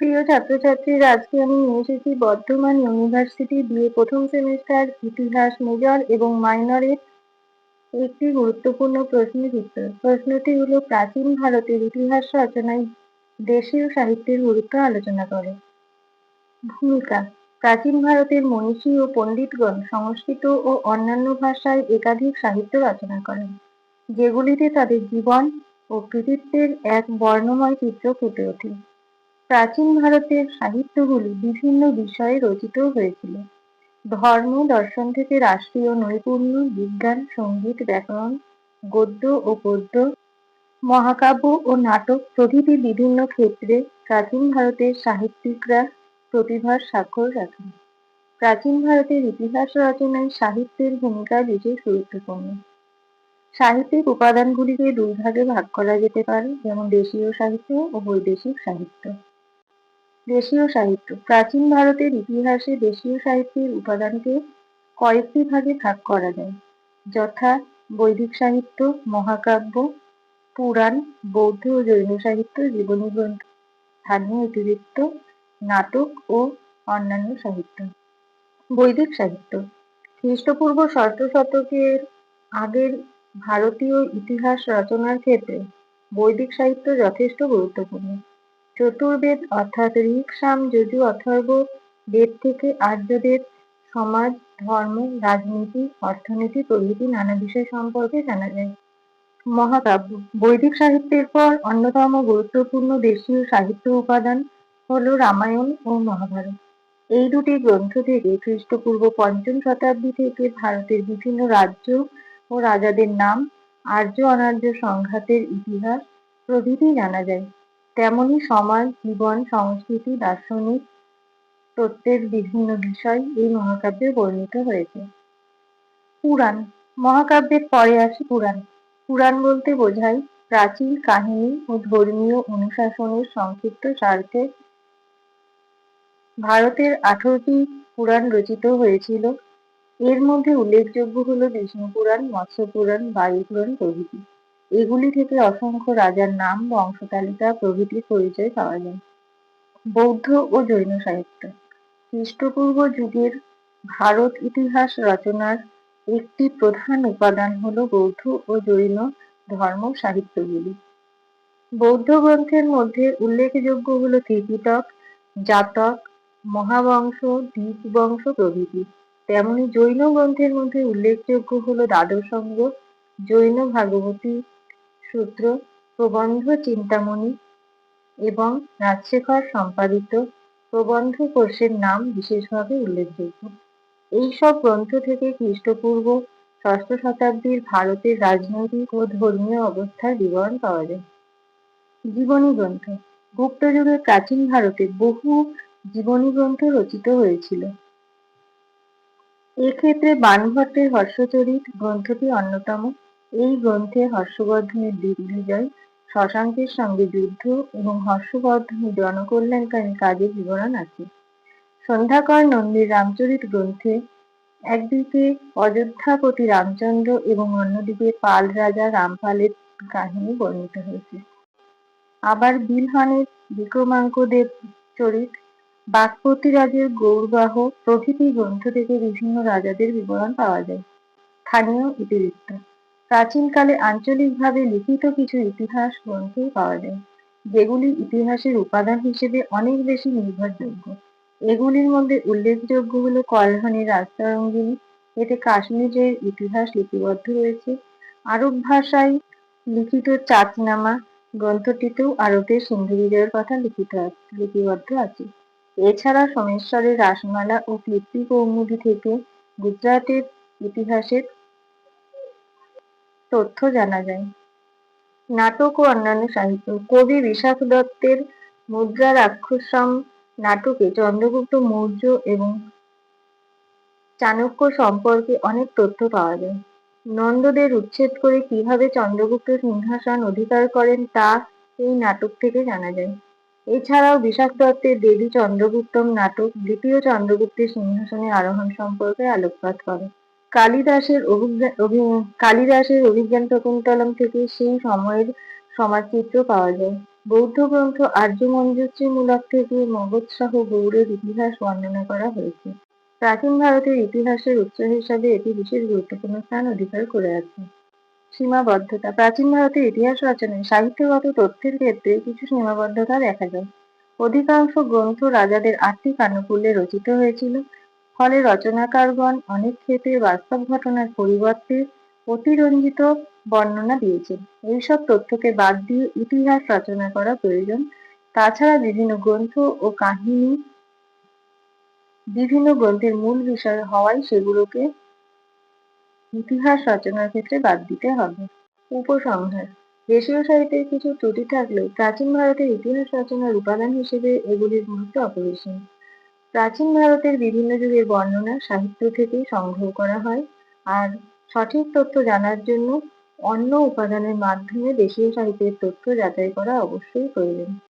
প্রিয় ছাত্রছাত্রীরা, আজকে আমি নিয়ে এসেছি বর্ধমান ইউনিভার্সিটি বিএ প্রথম সেমিস্টার, ইতিহাস মেজর এবং মাইনরের একটি গুরুত্বপূর্ণ প্রশ্নের উত্তর। প্রশ্নটি হলো, প্রাচীন ভারতের ইতিহাস রচনায় দেশীয় সাহিত্যের গুরুত্ব আলোচনা করে। ভূমিকা, প্রাচীন ভারতের মনীষী ও পণ্ডিতগণ সংস্কৃত ও অন্যান্য ভাষায় একাধিক সাহিত্য রচনা করেন, যেগুলিতে তাদের জীবন ও কৃতিত্বের এক বর্ণময় চিত্র ফুটে ওঠে। প্রাচীন ভারতের সাহিত্যগুলি বিভিন্ন বিষয়ে রচিত হয়েছিল। ধর্ম, দর্শন থেকে রাষ্ট্রীয় নৈপুণ্য, বিজ্ঞান, সংগীত, ব্যাকরণ, গদ্য ও পদ্য, মহাকাব্য ও নাটক প্রভৃতি বিভিন্ন ক্ষেত্রে প্রাচীন ভারতের সাহিত্যিকরা প্রতিভার স্বাক্ষর রাখেন। প্রাচীন ভারতের ইতিহাস রচনায় সাহিত্যের ভূমিকা বিশেষ গুরুত্বপূর্ণ। সাহিত্যিক উপাদানগুলিকে দুই ভাগে ভাগ করা যেতে পারে, যেমন দেশীয় সাহিত্য ও বৈদেশিক সাহিত্য। দেশীয় সাহিত্য। প্রাচীন ভারতের ইতিহাসে দেশীয় সাহিত্যের উপাদানকে কয়েকটি ভাগে ভাগ করা যায়। যথা বৈদিক সাহিত্য, মহাকাব্য, পুরাণ, বৌদ্ধ ও জৈন সাহিত্য, জীবনী গ্রন্থ, স্থানীয় ইতিবৃত্ত, নাটক ও অন্যান্য সাহিত্য। বৈদিক সাহিত্য। খ্রিস্টপূর্ব ষষ্ঠ শতকের আগের ভারতীয় ইতিহাস রচনার ক্ষেত্রে বৈদিক সাহিত্য যথেষ্ট গুরুত্বপূর্ণ। চতুর্বেদ অর্থাৎ ঋক সাম যজু অথর্ব বেদ থেকে আর্যদের সমাজ, ধর্ম, রাজনীতি, অর্থনীতি প্রভৃতি নানা বিষয় সম্পর্কে জানা যায়। মহাকাব্য। বৈদিক সাহিত্যের পর অন্যতম গুরুত্বপূর্ণ দেশীয় সাহিত্য উপাদান হল রামায়ণ ও মহাভারত। এই দুটি গ্রন্থ থেকে খ্রিস্টপূর্ব পঞ্চম শতাব্দী থেকে ভারতের বিভিন্ন রাজ্য ও রাজাদের নাম আর্য অনার্য সংঘাতের ইতিহাস প্রভৃতি জানা যায়। তেমনি সমাজ, জীবন, সংস্কৃতি, দার্শনিক তত্ত্বের বিভিন্ন বিষয় এই মহাকাব্যে বর্ণিত হয়েছে। পুরাণ, মহাকাব্যের পরে আসে পুরাণ। পুরাণ বলতে বোঝায় প্রাচীন কাহিনী ও ধর্মীয় অনুশাসনের সংক্ষিপ্ত স্বার্থে ভারতের আঠারোটি পুরাণ রচিত হয়েছিল। এর মধ্যে উল্লেখযোগ্য হল বিষ্ণু পুরাণ মৎস্য পুরাণ বায়ু পুরাণ প্রভৃতি। এগুলি থেকে অসংখ্য রাজার নাম, বংশতালিকা প্রভৃতির পরিচয় পাওয়া যায়। বৌদ্ধ ও জৈন সাহিত্য। খ্রিস্টপূর্ব যুগের ভারত ইতিহাস রচনার একটি প্রধান উপাদান হল বৌদ্ধ ও জৈন ধর্ম সাহিত্যগুলি। বৌদ্ধ গ্রন্থের মধ্যে উল্লেখযোগ্য হল ত্রিপিটক, জাতক, মহাবংশ দ্বীপ বংশ প্রভৃতি। তেমনি জৈন গ্রন্থের মধ্যে উল্লেখযোগ্য হল দ্বাদশঙ্গ জৈন ভাগবতী সূত্র, প্রবন্ধ চিন্তামণি এবং রাজশেখর সম্পাদিত প্রবন্ধ কোষের নাম বিশেষভাবে উল্লেখযোগ্য। এই সব গ্রন্থ থেকে খ্রিস্টপূর্ব ষষ্ঠ শতাব্দীর ভারতের রাজনৈতিক ও ধর্মীয় অবস্থার বিবরণ পাওয়া যায়। জীবনী গ্রন্থ। গুপ্ত যুগে প্রাচীন ভারতে বহু জীবনী গ্রন্থ রচিত হয়েছিল। এক্ষেত্রে বাণভট্টের হর্ষচরিত গ্রন্থটি অন্যতম। এই গ্রন্থে হর্ষবর্ধনের দিগ্বিজয় শশাঙ্কের সঙ্গে যুদ্ধ এবং হর্ষবর্ধনের জনকল্যাণকারী কাজের বিবরণ আছে। সন্ধ্যাকর নন্দীর রামচরিত গ্রন্থে একদিকে অযোধ্যাপতি রামচন্দ্র এবং অন্যদিকে পাল রাজা রামপালের কাহিনী বর্ণিত হয়েছে। আবার বিলহনের বিক্রমাঙ্কদেব চরিত বাগপতি রাজের গৌরবাহ প্রভৃতি গ্রন্থ থেকে বিভিন্ন রাজাদের বিবরণ পাওয়া যায়। স্থানীয় ইতিবৃত্ত। প্রাচীনকালে আঞ্চলিকভাবে লিখিত কিছু ইতিহাস গ্রন্থও পাওয়া যায়, যেগুলি ইতিহাসের উপাদান হিসেবে অনেক বেশি নির্ভরযোগ্য। এগুলির মধ্যে উল্লেখযোগ্য হল কলহনের রাজতরঙ্গিনী এতে কাশ্মীরের ইতিহাস লিপিবদ্ধ রয়েছে, আরব ভাষায় লিখিত চাচনামা গ্রন্থটিতেও আরবের সিন্ধু বিজয়ের কথা লিখিত লিপিবদ্ধ আছে। এছাড়া সোমেশ্বরের রাসমালা ও কীর্তি কৌমুদি থেকে গুজরাটের ইতিহাসের তথ্য জানা যায়। নাটক ও অন্যান্য সাহিত্য। কবি বিশাখ দত্তের মুদ্রা রাক্ষসম নাটকে চন্দ্রগুপ্ত মৌর্য এবং চাণক্য সম্পর্কে অনেক তথ্য পাওয়া যায়। নন্দদের উচ্ছেদ করে কীভাবে চন্দ্রগুপ্ত সিংহাসন অধিকার করেন তা এই নাটক থেকে জানা যায়। এছাড়াও বিশাখ দত্তের দেবী চন্দ্রগুপ্তম নাটক দ্বিতীয় চন্দ্রগুপ্তের সিংহাসনে আরোহণ সম্পর্কে আলোকপাত করে। কালিদাসের কালিদাসের অভিজ্ঞান শকুন্তলম থেকে সেই সময়ের সমাজচিত্র পাওয়া যায়। বৌদ্ধ গ্রন্থ আর্যমঞ্জুশ্রীমূলক থেকে মগধসহ গৌড়ের ইতিহাস বর্ণনা করা হয়েছে। প্রাচীন ভারতের ইতিহাসের উৎস হিসাবে এটি বিশেষ গুরুত্বপূর্ণ স্থান অধিকার করে আছে। সীমাবদ্ধতা। প্রাচীন ভারতের ইতিহাস রচনায় সাহিত্যগত তথ্যের ক্ষেত্রে কিছু সীমাবদ্ধতা দেখা যায়। অধিকাংশ গ্রন্থ রাজাদের আর্থিক আনুকূল্যে রচিত হয়েছিল। ফলে রচনাকারগণ অনেক ক্ষেত্রে বাস্তব ঘটনার পরিবর্তে অতিরঞ্জিত বর্ণনা দিয়েছেন। এইসব তথ্যকে বাদ দিয়ে ইতিহাস রচনা করা প্রয়োজন। তাছাড়া বিভিন্ন গ্রন্থ ও কাহিনী, বিভিন্ন গ্রন্থের মূল বিষয় হওয়ায় সেগুলোকে ইতিহাস রচনার ক্ষেত্রে বাদ দিতে হবে। উপসংহার, দেশীয় সাহিত্যের কিছু ত্রুটি থাকলেও প্রাচীন ভারতের ইতিহাস রচনার উপাদান হিসেবে এগুলির গুরুত্ব অপরিসীম। প্রাচীন ভারতের বিভিন্ন যুগের বর্ণনা সাহিত্য থেকে সংগ্রহ করা হয় আর সঠিক তথ্য জানার জন্য অন্য উপাদানের মাধ্যমে দেশীয় সাহিত্যের তথ্য যাচাই করা অবশ্যই প্রয়োজন।